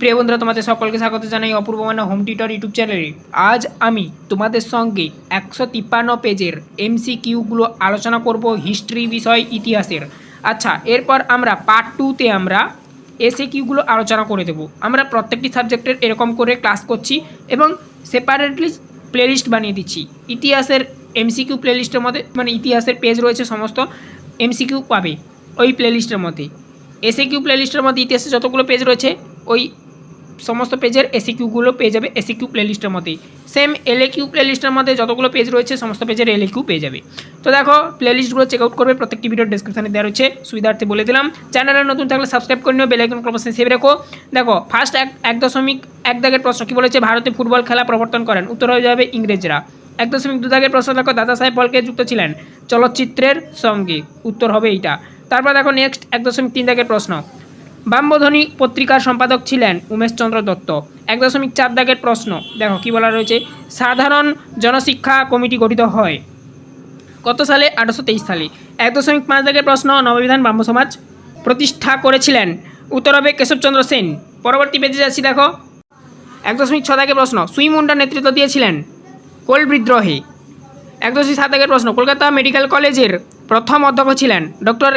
প্রিয় বন্ধুরা, তোমাদের সকলকে স্বাগত জানাই অপূর্ব মানা হোম টিউটর ইউটিউব চ্যানেলে। আজ আমি তোমাদের সঙ্গে একশো তিপ্পান্ন পেজের এমসি কিউগুলো আলোচনা করব হিস্ট্রি বিষয় ইতিহাসের। আচ্ছা এরপর আমরা পার্ট টুতে আমরা এসে কিউগুলো আলোচনা করে দেবো। আমরা প্রত্যেকটি সাবজেক্টের এরকম করে ক্লাস করছি এবং সেপারেটলি প্লেলিস্ট বানিয়ে দিচ্ছি। ইতিহাসের এমসিকিউ প্লেলিস্টের মধ্যে মানে ইতিহাসের পেজ রয়েছে, সমস্ত এমসিকিউ পাবে ওই প্লেলিস্টের মধ্যে। এসে কিউ প্লেলিস্টের মধ্যে ইতিহাসে যতগুলো পেজ রয়েছে, ওই সমস্ত পেজের এসি কিউগুলো পেয়ে যাবে এসি কিউ প্লেলিস্টের মধ্যেই। সেম এল কিউ প্লেলিস্টের মধ্যে যতগুলো পেজ রয়েছে, সমস্ত পেজের এল কিউ পেয়ে যাবে। তো দেখো প্লেলিস্টগুলো চেক আউট করবে, প্রত্যেকটি ভিডিওর ডিসক্রিপশনে দেওয়া রয়েছে, সুবিধার্থে বলে দিলাম। চ্যানেলে নতুন থাকলে সাবস্ক্রাইব করে নিও বেলাইকন ক্রমশে সেভ রেখো। দেখো ফার্স্ট এক এক দশমিক, এক দাগের প্রশ্ন কী বলেছে? ভারতে ফুটবল খেলা প্রবর্তন করেন। উত্তর হয়ে যাবে ইংরেজরা। এক দশমিক দু দাগের প্রশ্ন দেখো, দাদা সাহেব বলকে যুক্ত ছিলেন চলচ্চিত্রের সঙ্গে। উত্তর হবে এইটা। তারপর দেখো নেক্সট এক দশমিক তিন দাগের প্রশ্ন। বাম্যধ্বনি পত্রিকার সম্পাদক ছিলেন উমেশচন্দ্র দত্ত। এক দশমিক চার দাগের প্রশ্ন। দেখো, কি বলা রয়েছে? সাধারণ জনশিক্ষা কমিটি গঠিত হয় কত সালে? আঠারোশো তেইশ সালে। এক দশমিক পাঁচ দাগের প্রশ্ন, নববিধান ব্রাহ্ম সমাজ প্রতিষ্ঠা করেছিলেন উত্তর হবে কেশবচন্দ্র সেন। পরবর্তী পেজে যাচ্ছি, দেখো। এক দশমিক ছ দাগের প্রশ্ন সুই মুন্ডা নেতৃত্ব দিয়েছিলেন কোল বিদ্রোহে। এক দশমিক সাত দাগের প্রশ্ন, কলকাতা মেডিকেল কলেজের প্রথম অধ্যক্ষ ছিলেন ডক্টর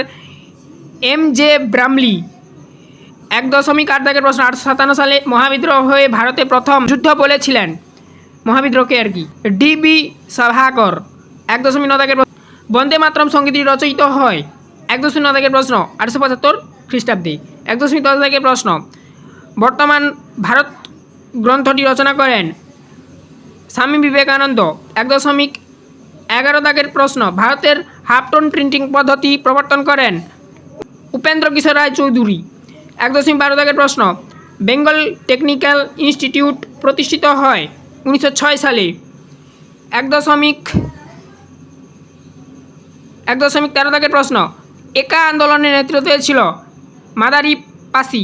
এম জে ব্রামলি এক দশমিক আট দাগের প্রশ্ন, আটশো সাতান্ন সালে মহাবিদ্রোহ হয়ে ভারতে প্রথম যুদ্ধ বলেছিলেন। মহাবিদ্রোহকে আর কি? ডিবি সভাকর এক দশমিক ন দাগের বন্দে মাতরম সঙ্গীতটি রচয়িত হয়, এক দশমিক ন দাগের প্রশ্ন, আটশো পঁচাত্তর খ্রিস্টাব্দে। এক দশমিক দশ দাগের প্রশ্ন, বর্তমান ভারত গ্রন্থটি রচনা করেন স্বামী বিবেকানন্দ। এক দশমিক এগারো দাগের প্রশ্ন, ভারতের হাফটোন প্রিন্টিং পদ্ধতি প্রবর্তন করেন উপেন্দ্র কিশোর রায় চৌধুরী এক দশমিক বারো দাগের প্রশ্ন, বেঙ্গল টেকনিক্যাল ইনস্টিটিউট প্রতিষ্ঠিত হয় উনিশশো ছয় সালে। এক দশমিক এক দশমিক তেরো দাগের প্রশ্ন, একা আন্দোলনের নেতৃত্ব ছিল মাদারি পাসি।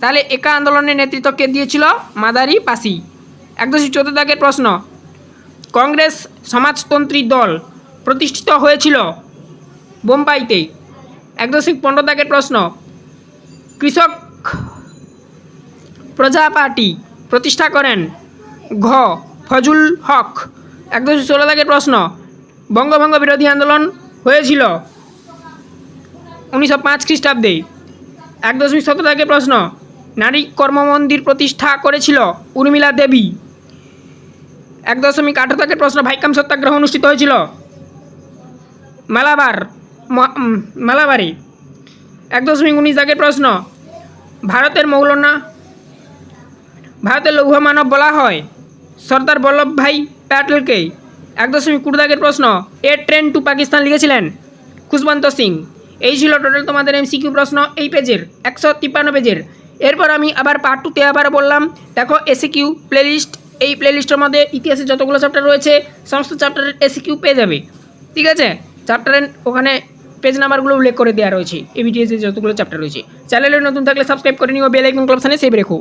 তাহলে একা আন্দোলনের নেতৃত্ব কে দিয়েছিল? মাদারি পাসি। এক দশমিক চোদ্দ দাগের প্রশ্ন, কংগ্রেস সমাজতন্ত্রী দল প্রতিষ্ঠিত হয়েছিল বোম্বাইতে। এক দশমিক পনেরো দাগের প্রশ্ন কৃষক প্রজা পার্টি প্রতিষ্ঠা করেন ঘ. ফজুল হক। এক দশমিক ষোলো দাগের প্রশ্ন। বঙ্গভঙ্গ বিরোধী আন্দোলন হয়েছিল উনিশশো পাঁচ খ্রিস্টাব্দে। এক দশমিক সতেরো দাগের প্রশ্ন। নারী কর্মমন্দির প্রতিষ্ঠা করেছিল উর্মিলা দেবী। এক দশমিক আঠারো দাগের প্রশ্ন, ভাইকাম সত্যাগ্রহ অনুষ্ঠিত হয়েছিল মালাবার মালাবারে। এক দশমিক উনিশ দাগের প্রশ্ন। ভারতের মৌলানা, ভারতের লৌহ মানব বলা হয়। সর্দার বল্লভভাই প্যাটেলকে এক দশমিক কুড়ি দাগের প্রশ্ন। এ ট্রেন টু পাকিস্তান লিখেছিলেন খুশবন্ত সিং। এই ছিল টোটাল তোমাদের এমসিকিউ প্রশ্ন এই পেজের, একশো তিপ্পান্ন পেজের। এরপর আমি আবার পার্ট টুতে আবার বললাম, দেখো এসিকিউ প্লেলিস্ট এই প্লেলিস্টের মধ্যে ইতিহাসের যতগুলো চ্যাপ্টার রয়েছে, সমস্ত চ্যাপ্টারের এসিকিউ পেয়ে যাবে। ঠিক আছে? চ্যাপ্টারের ওখানে পেজ নাম্বারগুলো উল্লেখ করে দেওয়া রয়েছে। এবিটিএসের যতগুলো চ্যাপ্টার রয়েছে। চ্যানেলে নতুন থাকলে সাবস্ক্রাইব করে নিও বেল আইকন ক্লাবসানে সেভ রেখো।